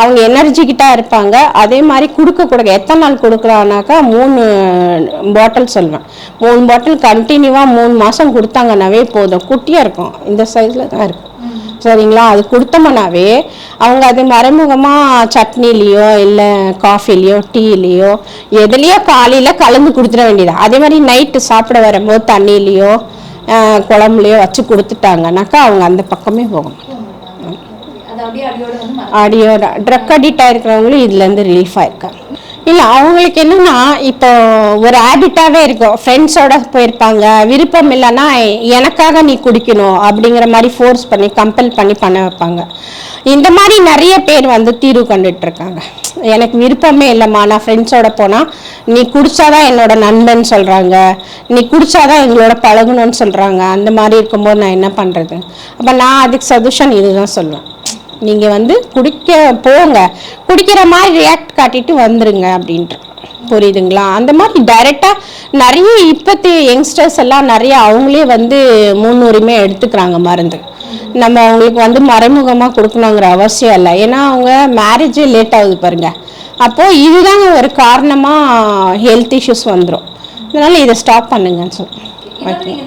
அவங்க எனர்ஜிக்கிட்டாக இருப்பாங்க. அதே மாதிரி கொடுக்க கொடுக்க எத்தனை நாள் கொடுக்குறானாக்கா மூணு பாட்டில் சொல்லுவேன் மூணு பாட்டில் கண்டினியூவாக மூணு மாதம் கொடுத்தாங்கன்னாவே போதும். குட்டியாக இருக்கும். இந்த சைஸில் தான் இருக்கும். சரிங்களா? அது கொடுத்தோம்னாவே அவங்க அது மறைமுகமாக சட்னிலேயோ இல்லை காஃபிலேயோ டீலேயோ எதுலேயோ காலையில் கலந்து கொடுத்துட வேண்டியது? அதே மாதிரி நைட்டு சாப்பிட வரும்போது தண்ணியிலையோ குழம்புலையோ வச்சு கொடுத்துட்டாங்கனாக்கா அவங்க அந்த பக்கமே போகும். அடியோட ட்ரக் அடிக்ட் ஆகிருக்கிறவங்களும் இதுலேருந்து ரிலீஃப் ஆயிருக்காங்க. இல்லை அவங்களுக்கு என்னன்னா இப்போ ஒரு ஹேபிட்டாகவே இருக்கும் ஃப்ரெண்ட்ஸோட போயிருப்பாங்க விருப்பம் இல்லைன்னா எனக்காக நீ குடிக்கணும் அப்படிங்கிற மாதிரி ஃபோர்ஸ் பண்ணி கம்பல் பண்ணி பண்ண வைப்பாங்க. இந்த மாதிரி நிறைய பேர் வந்து தீர்வு கண்டுட்டு இருக்காங்க எனக்கு விருப்பமே இல்லைம்மா நான் ஃப்ரெண்ட்ஸோட போனால் நீ குடிச்சாதான் என்னோட நண்பன் சொல்கிறாங்க நீ குடிச்சாதான் எங்களோட பழகணும்னு சொல்கிறாங்க அந்த மாதிரி இருக்கும்போது நான் என்ன பண்ணுறது அப்போ நான் அதுக்கு சொல்யூஷன் இதுதான் சொல்லுவேன். நீங்கள் வந்து குடிக்க போங்க. குடிக்கிற மாதிரி ரியாக்ட் காட்டிட்டு வந்துருங்க அப்படின்ட்டு புரியுதுங்களா? அந்த மாதிரி டைரெக்டாக நிறைய இப்போத்தி யங்ஸ்டர்ஸ் எல்லாம் நிறைய அவங்களே வந்து முன்னுரிமை எடுத்துக்கிறாங்க மருந்து. நம்ம அவங்களுக்கு வந்து மறைமுகமாக கொடுக்கணுங்கிற அவசியம் இல்லை. ஏன்னா அவங்க மேரேஜே லேட் ஆகுது பாருங்க. அப்போது இதுதாங்க ஒரு காரணமாக ஹெல்த் இஷ்யூஸ் வந்துடும் அதனால் இதை ஸ்டாப் பண்ணுங்கன்னு இதோட நீங்க